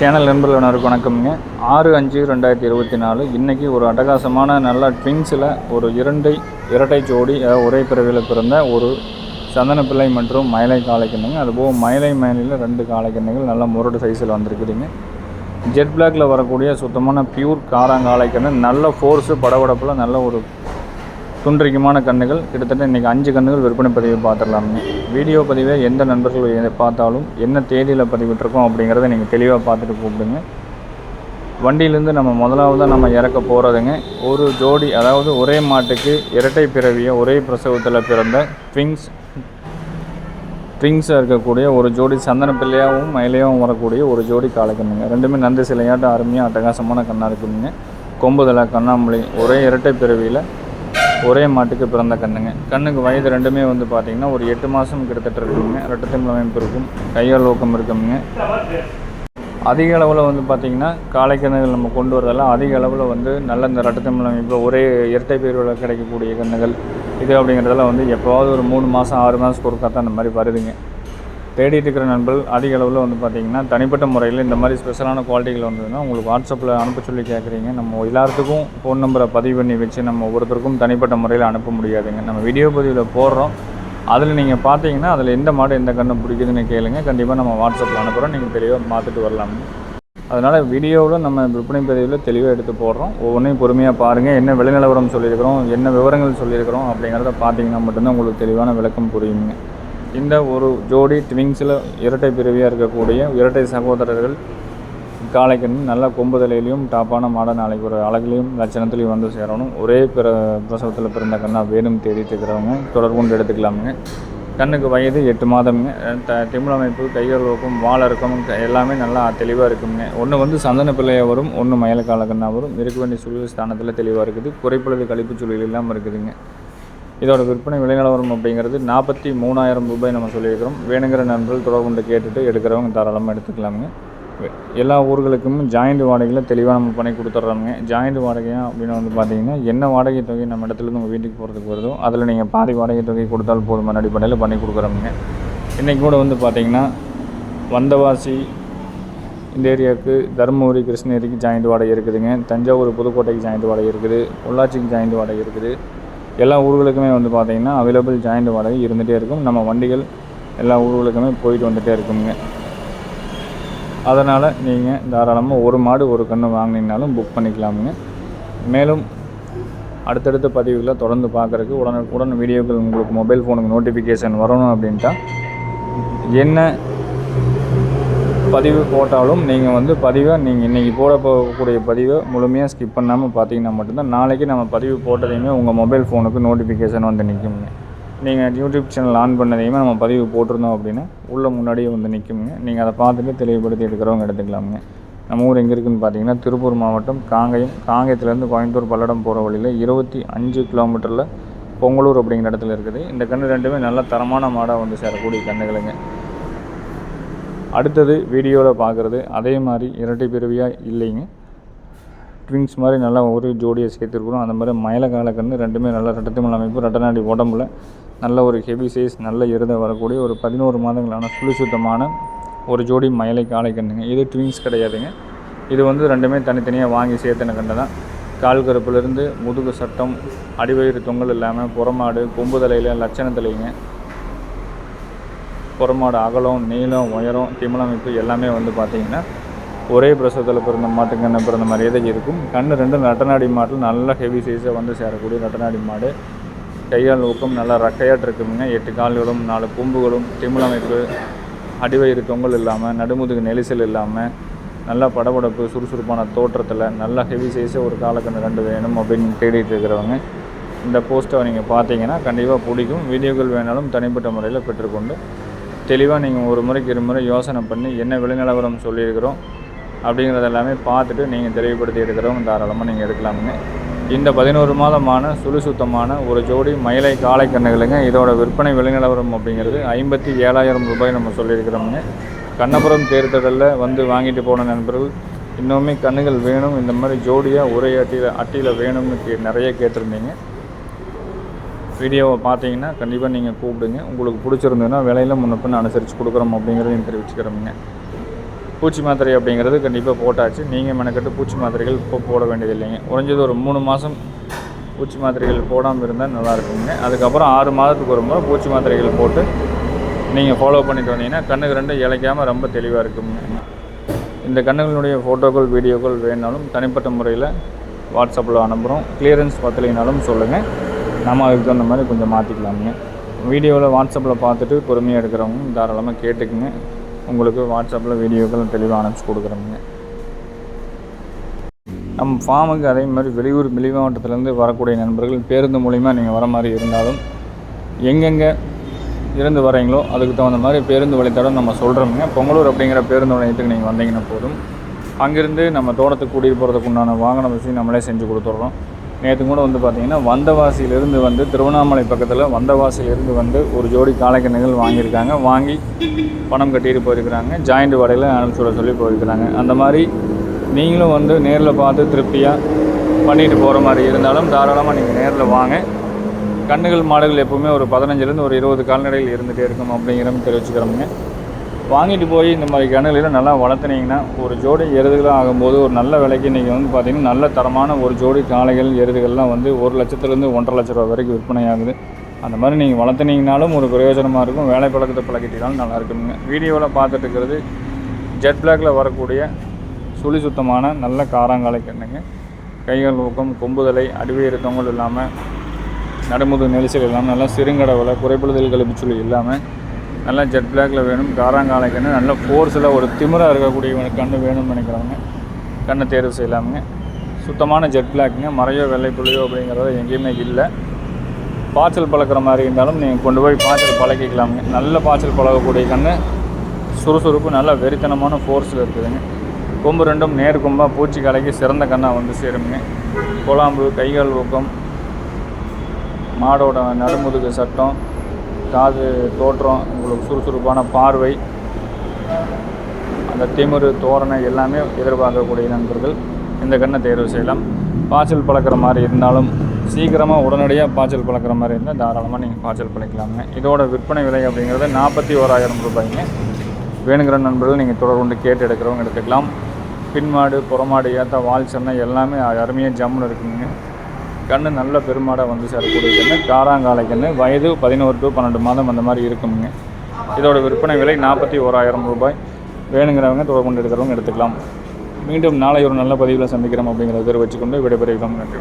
Channel நண்பர்களுக்கு வணக்கம்ங்க. ஆறு அஞ்சு ரெண்டாயிரத்தி இருபத்தி நாலு. இன்றைக்கி ஒரு அட்டகாசமான நல்ல ட்வின்ஸில் ஒரு இரண்டை இரட்டை ஜோடி ஒரே பிறவியில் பிறந்த ஒரு சந்தனப்பிள்ளை மற்றும் மயிலை காலைக்கிண்ணங்க அதுபோக மயிலை மயிலையில் ரெண்டு காலைக்கிண்ணங்கள் நல்ல முரடு சைஸில் வந்திருக்குதுங்க. ஜெட் பிளாக்ல வரக்கூடிய சுத்தமான பியூர் காராங்காளைக்கண்ணு நல்ல ஃபோர்ஸு படபடப்பில் நல்ல ஒரு துன்றிக்கமான கண்ணுகள் கிட்டத்தட்ட இன்றைக்கி அஞ்சு கண்ணுகள் விற்பனை பதிவு பார்த்துடலாமுங்க. வீடியோ பதிவை எந்த நண்பர்கள் எதை பார்த்தாலும் என்ன தேதியில் பதிவிட்டிருக்கோம் அப்படிங்கிறத நீங்கள் தெளிவாக பார்த்துட்டு கூப்பிடுங்க. வண்டியிலேருந்து நம்ம முதலாவதாக நம்ம இறக்க போகிறதுங்க ஒரு ஜோடி அதாவது ஒரே மாட்டுக்கு இரட்டை பிறவியை ஒரே பிரசவத்தில் பிறந்த ட்விங்ஸ் ட்விங்ஸாக இருக்கக்கூடிய ஒரு ஜோடி சந்தன பிள்ளையாகவும் மயிலையாகவும் வரக்கூடிய ஒரு ஜோடி காளைக்கண்ணுங்க. ரெண்டுமே நந்தி சிலையாட்டம் அருமையாக அட்டகாசமான கண்ணாக இருக்குதுங்க கொம்புதலை கண்ணாமலை ஒரே இரட்டை பிறவியில் ஒரே மாட்டுக்கு பிறந்த கண்ணுங்க. கண்ணுக்கு வயது ரெண்டுமே வந்து பார்த்திங்கன்னா ஒரு எட்டு மாதம் கிட்டத்தட்ட இருக்குங்க. ரெட்டத்தின் அமைப்பு இருக்கும் கையால் ஊக்கம் இருக்குங்க அதிக அளவில் வந்து பார்த்திங்கன்னா காளைக்கண்ணுகள் நம்ம கொண்டு வரதெல்லாம் அதிக அளவில் வந்து நல்ல இந்த ரட்டத்தமிழ் அமைப்பில் ஒரே இரட்டை பேர்களில் கிடைக்கக்கூடிய கண்ணுகள். இது அப்படிங்கிறதெல்லாம் வந்து எப்போவாவது ஒரு மூணு மாதம் ஆறு மாதத்துக்கு ஒருக்கா தான் அந்த மாதிரி வருதுங்க. தேடிட்டு இருக்கிற நண்பர்கள் அதிக அளவில் வந்து பார்த்திங்கன்னா தனிப்பட்ட முறையில் இந்த மாதிரி ஸ்பெஷலான குவாலிட்டிகள் வந்ததுன்னா உங்களுக்கு வாட்ஸ்அப்பில் அனுப்ப சொல்லி கேட்குறீங்க நம்ம எல்லாத்துக்கும் ஃபோன் நம்பரை பதிவு பண்ணி வச்சு நம்ம ஒவ்வொருத்தருக்கும் தனிப்பட்ட முறையில் அனுப்ப முடியாதுங்க. நம்ம வீடியோ பதிவில் போடுறோம். அதில் நீங்கள் பார்த்தீங்கன்னா அதில் எந்த மாடு எந்த கண்ணு பிடிக்குதுன்னு கேளுங்க. கண்டிப்பாக நம்ம வாட்ஸ்அப்பில் அனுப்புகிறோம் நீங்கள் தெளிவாக பார்த்துட்டு வரலாம். அதனால் வீடியோவில் நம்ம விற்பனை பதிவில் தெளிவாக எடுத்து போடுறோம். ஒவ்வொன்றையும் பொறுமையாக பாருங்கள் என்ன விலை நிலவரம் சொல்லியிருக்கிறோம்? என்ன விவரங்கள் சொல்லியிருக்கிறோம்? அப்படிங்கிறத பார்த்தீங்கன்னா மட்டும்தான் உங்களுக்கு தெளிவான விளக்கம் புரியுங்க. இந்த ஒரு ஜோடி ட்விங்ஸில் இரட்டை பிறவியாக இருக்கக்கூடிய இரட்டை சகோதரர்கள் காளைக்கண்ணு நல்ல கொம்புதலையிலையும் டாப்பான மாட நாளைக்கு ஒரு அழகுலையும் லட்சணத்துலையும் வந்து சேரணும். ஒரே பிற பிரசவத்தில் பிறந்த கண்ணாக வேணும் தேடிட்டு இருக்கிறவங்க தொடர்பு கொண்டு எடுத்துக்கலாமுங்க. கண்ணுக்கு வயது எட்டு மாதம்ங்க. த திமிழ் அமைப்பு கையறுக்கும் வாழ எல்லாமே நல்லா தெளிவாக இருக்குங்க. ஒன்று வந்து சந்தன பிள்ளையாக வரும் ஒன்று மயலக்கால காலக்கண்ணா வரும். இருக்க வேண்டிய சுழல் ஸ்தானத்தில் தெளிவாக இருக்குது. குறைப்பொழுது கழிப்பு சுழல் இல்லாமல் இருக்குதுங்க. இதோட விற்பனை விலை நிலவரம் அப்படிங்கிறது நாற்பத்தி மூணாயிரம் ரூபாய் நம்ம சொல்லியிருக்கிறோம். வேணுங்கிற நண்பர்கள் தொடர்பு கொண்டு கேட்டுட்டு எடுக்கிறவங்க தாராளமாக எடுத்துக்கலாமுங்க. எல்லா ஊர்களுக்கும் ஜாயிண்ட் வாடகையில் தெளிவாக நம்ம பண்ணி கொடுத்துட்றோமுங்க ஜாயிண்ட் வாடகையாக அப்படின்னு வந்து பார்த்தீங்கன்னா என்ன வாடகை தொகை நம்ம இடத்துலேருந்து உங்கள் வீட்டுக்கு போகிறதுக்கு வருதோ அதில் நீங்கள் பாதி வாடகை தொகை கொடுத்தால் போதுமான அடிப்படையில் பண்ணி கொடுக்குறோமுங்க. இன்றைக்கி கூட வந்து பார்த்திங்கன்னா வந்தவாசி இந்த ஏரியாவுக்கு தருமபுரி கிருஷ்ணகிரிக்கு ஜாயிண்ட் வாடகை இருக்குதுங்க. தஞ்சாவூர் புதுக்கோட்டைக்கு ஜாயிண்ட் வாடகை இருக்குது. பொள்ளாச்சிக்கு ஜாயிண்ட் வாடகை இருக்குது. எல்லா ஊர்களுக்குமே வந்து பார்த்திங்கன்னா அவைலபிள் ஜாயிண்ட் வாடகை இருந்துகிட்டே இருக்கும். நம்ம வண்டிகள் எல்லா ஊர்களுக்குமே போயிட்டு வந்துகிட்டே இருக்குங்க. அதனால் நீங்கள் தாராளமாக ஒரு மாடு ஒரு கன்று வாங்கினீங்கனாலும் புக் பண்ணிக்கலாமுங்க. மேலும் அடுத்தடுத்த பதிவுகளை தொடர்ந்து பார்க்குறதுக்கு உடனுக்குடன் வீடியோக்கள் உங்களுக்கு மொபைல் ஃபோனுக்கு நோட்டிஃபிகேஷன் வரணும் அப்படின்ட்டா என்ன பதிவு போட்டாலும் நீங்கள் வந்து பதிவை நீங்கள் இன்றைக்கி போட போகக்கூடிய பதிவை முழுமையாக ஸ்கிப் பண்ணாமல் பார்த்தீங்கன்னா மட்டும்தான் நாளைக்கு நம்ம பதிவு போட்டதையுமே உங்கள் மொபைல் ஃபோனுக்கு நோட்டிஃபிகேஷன் வந்து நிற்குங்க நீங்கள் யூடியூப் சேனல் ஆன் பண்ணதையுமே நம்ம பதிவு போட்டிருந்தோம் அப்படின்னா உள்ளே முன்னாடியே வந்து நிற்குங்க நீங்கள் அதை பார்த்துட்டு தெளிவுபடுத்தி எடுக்கிறவங்க எடுத்துக்கலாமுங்க. நம்ம ஊர் எங்கே இருக்குதுன்னு பார்த்தீங்கன்னா திருப்பூர் மாவட்டம் காங்கயம் காங்கயத்துலேருந்து கோயம்புத்தூர் பல்லடம் போகிற வழியில் இருபத்தி அஞ்சு கிலோமீட்டரில் பொங்கலூர் அப்படிங்கிற இடத்துல இருக்குது. இந்த கன்று ரெண்டுமே நல்ல தரமான மாடாக வந்து சேரக்கூடிய கன்றுகளுங்க. அடுத்தது வீடியோவில் பார்க்குறது அதே மாதிரி இரட்டை பிறவியாக இல்லைங்க. ட்விங்ஸ் மாதிரி நல்லா ஒரு ஜோடியை சேர்த்துருக்குறோம் அந்த மாதிரி மயில காலக்கன்று ரெண்டுமே நல்லா ரெட்டத்திமல் அமைப்பு ரெட்டநாடி உடம்புல நல்ல ஒரு ஹெவி சைஸ் நல்ல இருத வரக்கூடிய ஒரு பதினோரு மாதங்களான சுழி சுத்தமான ஒரு ஜோடி மயிலை காளைக்கண்ணுங்க இது ட்விங்ஸ் கிடையாதுங்க. இது வந்து ரெண்டுமே தனித்தனியாக வாங்கி சேர்த்தின கண்டு தான். கால் கருப்புலேருந்து முதுகு சட்டம் அடிவயிறு தொங்கல் இல்லாமல் புறமாடு கொம்பு தலையில் லட்சண தலைங்க. புறமாடு அகலம் நீளம் உயரம் திமிழமைப்பு எல்லாமே வந்து பார்த்திங்கன்னா ஒரே பிரசவத்தில் பிறந்த மாட்டுக்கண்ணை பிறந்த மாதிரியே தான் இருக்கும். கண் ரெண்டு நட்டநாடி மாட்டில் நல்ல ஹெவி சைஸாக வந்து சேரக்கூடிய நட்டநாடி மாடு. கையால் ஊக்கம் நல்லா ரக்கையாட்டு இருக்குங்க. எட்டு கால்களும் நாலு கொம்புகளும் திமிழமைப்பு அடிவயிறு தொங்கல் இல்லாமல் நடுமுதுகு நெரிசல் இல்லாமல் நல்லா படபடப்பு சுறுசுறுப்பான தோற்றத்தில் நல்லா ஹெவி சைஸாக ஒரு காலக்கண்ணு ரெண்டு வேணும் அப்படின்னு தேடிட்டு இருக்கிறவங்க இந்த போஸ்ட்டை நீங்கள் பார்த்தீங்கன்னா கண்டிப்பாக பிடிக்கும். வீடியோக்கள் வேணாலும் தனிப்பட்ட முறையில் பெற்றுக்கொண்டு தெளிவாக நீங்கள் ஒரு முறைக்கு இரு முறை யோசனை பண்ணி என்ன விளைநிலவரம் சொல்லியிருக்கிறோம் அப்படிங்கிறத எல்லாமே பார்த்துட்டு நீங்கள் தெளிவுபடுத்தி எடுக்கிறவங்க தாராளமாக நீங்கள் எடுக்கலாமுங்க. இந்த பதினோரு மாதமான சுழி சுத்தமான ஒரு ஜோடி மயிலை காளை கண்ணுகளுங்க இதோட விற்பனை விலைநிலவரம் அப்படிங்கிறது ஐம்பத்தி ஏழாயிரம் ரூபாய் நம்ம சொல்லியிருக்கிறோமுங்க. கண்ணபுரம் தேர்தலில் வந்து வாங்கிட்டு போன நண்பர்கள் இன்னுமே கண்ணுகள் வேணும். இந்த மாதிரி ஜோடியாக ஒரே அட்டியில் அட்டியில் வேணும்னு கே நிறைய கேட்டிருந்தீங்க. வீடியோவை பார்த்தீங்கன்னா கண்டிப்பாக நீங்கள் கூப்பிடுங்க. உங்களுக்கு பிடிச்சிருந்ததுன்னா விலையில முன்ன பின்ன அனுசரித்து கொடுக்குறோம் அப்படிங்கிறதையும் தெரிவிச்சுக்கிறோமுங்க. பூச்சி மாத்திரை அப்படிங்கிறது கண்டிப்பாக போட்டாச்சு. நீங்கள் மெனக்கட்டு பூச்சி மாத்திரைகள் இப்போ போட வேண்டியதில்லைங்க. குறைஞ்சது ஒரு மூணு மாதம் பூச்சி மாத்திரைகள் போடாமல் இருந்தால் நல்லா இருக்குங்க. அதுக்கப்புறம் ஆறு மாதத்துக்கு ஒரு முறை பூச்சி மாத்திரைகள் போட்டு நீங்கள் ஃபாலோ பண்ணிட்டு வந்தீங்கன்னா கண்ணுக்கு ரெண்டு இழைக்காமல் ரொம்ப தெளிவாக இருக்குங்க. இந்த கண்ணுகளுடைய ஃபோட்டோக்கள் வீடியோக்கள் வேணாலும் தனிப்பட்ட முறையில் வாட்ஸ்அப்பில் அனுப்புகிறோம் கிளியரன்ஸ் பத்தலைனாலும் சொல்லுங்கள் நம்ம அதுக்கு தகுந்த மாதிரி கொஞ்சம் மாற்றிக்கலாமுங்க வீடியோவில் வாட்ஸ்அப்பில் பார்த்துட்டு பொறுமையாக எடுக்கிறவங்க தாராளமாக கேட்டுக்குங்க. உங்களுக்கு வாட்ஸ்அப்பில் வீடியோக்கள் தெளிவாக அனுப்பிச்சி கொடுக்குறோமுங்க நம்ம ஃபார்முக்கு அதே மாதிரி வெளியூர் வெளி மாவட்டத்திலேருந்து வரக்கூடிய நண்பர்கள் பேருந்து மூலிமா நீங்கள் வர மாதிரி இருந்தாலும் எங்கெங்கே இருந்து வரீங்களோ அதுக்கு தகுந்த மாதிரி பேருந்து வழித்தடம் நம்ம சொல்கிறோமுங்க பொங்கலூர் அப்படிங்கிற பேருந்து நிலையத்துக்கு நீங்கள் வந்தீங்கன்னா போதும். அங்கேருந்து நம்ம தோட்டத்துக்கு கூட்டிகிட்டு போகிறதுக்கு உண்டான வாகன வசதி நம்மளே செஞ்சு கொடுத்துட்றோம். நேற்று கூட வந்து பார்த்திங்கன்னா வந்தவாசியிலிருந்து வந்து திருவண்ணாமலை பக்கத்தில் வந்தவாசியிலிருந்து வந்து ஒரு ஜோடி காளைக்கண்ணுகள் வாங்கியிருக்காங்க. வாங்கி பணம் கட்டிட்டு போயிருக்கிறாங்க. ஜாயிண்ட் வடையில் அனுப்பிச்சு விட சொல்லி போயிருக்கிறாங்க. அந்த மாதிரி நீங்களும் வந்து நேரில் பார்த்து திருப்தியாக பண்ணிட்டு போகிற மாதிரி இருந்தாலும் தாராளமாக நீங்கள் நேரில் வாங்க. கண்ணுகள் மாடுகள் எப்போவுமே ஒரு பதினஞ்சுலேருந்து ஒரு இருபது கால்நடைகள் இருந்துகிட்டே இருக்கும் அப்படிங்கிற தெரிவிச்சுக்கிறோமுங்க. வாங்கிட்டு போய் இந்த மாதிரி கண்ணுகளில் நல்லா வளர்த்துனீங்கன்னா ஒரு ஜோடி எருதுகளாக ஆகும்போது ஒரு நல்ல விலைக்கு நீங்கள் வந்து பார்த்தீங்கன்னா நல்ல தரமான ஒரு ஜோடி காளைகள் எருதுகள்லாம் வந்து ஒரு லட்சத்துலேருந்து ஒன்றரை லட்ச ரூபா வரைக்கும் விற்பனை ஆகுது. அந்த மாதிரி நீங்கள் வளர்த்துனீங்கனாலும் ஒரு பிரயோஜனமாக இருக்கும். வேலை பழக்கத்தை பழகிட்டீங்கனாலும் நல்லா இருக்குங்க. வீடியோவில் பார்த்துட்டு இருக்கிறது ஜெட் பிளாக்ல வரக்கூடிய சுழி சுத்தமான நல்ல காராங்காலை கண்ணுங்க. கைகள் ஊக்கம் கொம்புதலை அடிவே தொங்கல் இல்லாமல் நடுமுது நெரிசல் இல்லாமல் நல்லா சிறுங்கடவில் குறைபடுதல் கழிப்பு சுழி இல்லாமல் நல்லா ஜெட் பிளாக்ல வேணும் காராங்காலை கண்ணு நல்ல ஃபோர்ஸில் ஒரு திமிராக இருக்கக்கூடிய கண்ணு வேணும்னு நினைக்கிறவங்க கண்ணை தேர்வு செய்யலாமுங்க. சுத்தமான ஜெட் பிளாக்குங்க மறையோ வெள்ளை புள்ளியோ அப்படிங்கிறது எங்கேயுமே இல்லை. பாய்ச்சல் பழக்கிற மாதிரி இருந்தாலும் நீங்கள் கொண்டு போய் பாய்ச்சல் பழக்கிக்கலாமுங்க. நல்ல பாய்ச்சல் பழகக்கூடிய கண்ணு சுறுசுறுப்பு நல்ல வெறித்தனமான ஃபோர்ஸில் இருக்குதுங்க. கொம்பு ரெண்டும் நேர் கொம்பாக பூச்சி கலைக்கு சிறந்த கண்ணாக வந்து சேருங்க குழாம்பு கைகால் ஊக்கம் மாடோட நடுமுதுகு சட்டம் காது தோற்றம் உங்களுக்கு சுறுசுறுப்பான பார்வை அந்த திமிரு தோரணை எல்லாமே எதிர்பார்க்கக்கூடிய நண்பர்கள் இந்த கண்ணை தேர்வு செய்யலாம். பாய்ச்சல் பழக்கிற மாதிரி இருந்தாலும் சீக்கிரமாக உடனடியாக பாய்ச்சல் பழக்கிற மாதிரி இருந்தால் தாராளமாக நீங்கள் பாய்ச்சல் பழக்கலாமுங்க. இதோட விற்பனை விலை அப்படிங்கிறது நாற்பத்தி ஓராயிரம் ரூபாய்ங்க. வேணுங்கிற நண்பர்கள் நீங்கள் தொடர்பு கொண்டு கேட்டு எடுக்கிறவங்க எடுத்துக்கலாம். பின்மாடு புறமாடு ஏற்ற வால் சென்னை எல்லாமே அருமையாக ஜம்முன்னு இருக்குங்க. கன்று நல்ல பெருமாடாக வந்து சேரக்கூடிய கன்று காராங்காலை கன்று வயது பதினோரு டு பன்னெண்டு மாதம் அந்த மாதிரி இருக்குங்க இதோட விற்பனை விலை நாற்பத்தி ஓராயிரம் ரூபாய். வேணுங்கிறவங்க தொடர்பு கொண்டு எடுக்கிறவங்க எடுத்துக்கலாம். மீண்டும் நாளை ஒரு நல்ல பதிவில் சந்திக்கிறோம் அப்படிங்கிறத தெரிவித்துக்கொண்டு விடைபெறுகிறோம். நன்றி.